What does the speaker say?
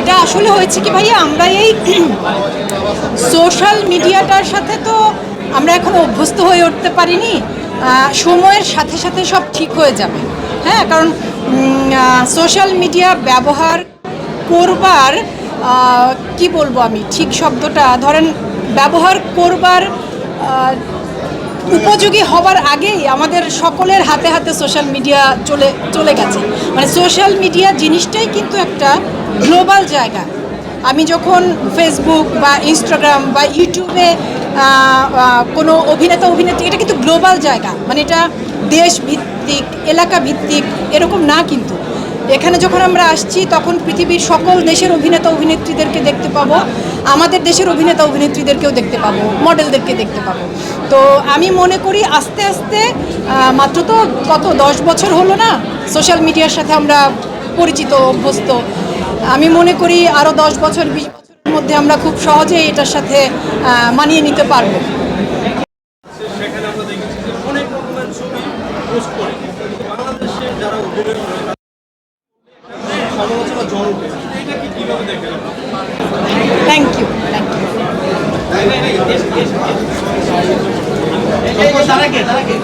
এটা আসলে হয়েছে কি ভাইয়া, আমরা এই সোশ্যাল মিডিয়াটার সাথে তো আমরা এখন অভ্যস্ত হয়ে উঠতে পারিনি সময়ের সাথে সাথে সব ঠিক হয়ে যাবে। হ্যাঁ কারণ সোশ্যাল মিডিয়া ব্যবহার করবার কি বলব আমি, ঠিক শব্দটা, ধরেন ব্যবহার করবার উপযোগী হবার আগেই আমাদের সকলের হাতে হাতে সোশ্যাল মিডিয়া চলে চলে গেছে। মানে সোশ্যাল মিডিয়া জিনিসটাই কিন্তু একটা গ্লোবাল জায়গা। আমি যখন ফেসবুক বা ইনস্টাগ্রাম বা ইউটিউবে কোনো অভিনেতা, অভিনেত্রী, এটা কিন্তু গ্লোবাল জায়গা। মানে এটা দেশ ভিত্তিক, এলাকা ভিত্তিক, এরকম না কিন্তু। এখানে যখন আমরা আসছি, তখন পৃথিবীর সকল দেশের অভিনেতা, অভিনেত্রীদেরকে দেখতে পাবো। আমাদের দেশের অভিনেতা, অভিনেত্রীদেরকেও দেখতে পাবো, মডেলদেরকে দেখতে পাবো। তো আমি মনে করি আস্তে আস্তে মাত্র তো কত, দশ বছর হলো না, সোশ্যাল মিডিয়ার সাথে আমরা পরিচিত, অভ্যস্ত। আমি মনে করি আরও দশ বছর, বিশ বছরের মধ্যে আমরা খুব সহজেই এটার সাথে মানিয়ে নিতে পারব। সেখানে তারা কে তারা কে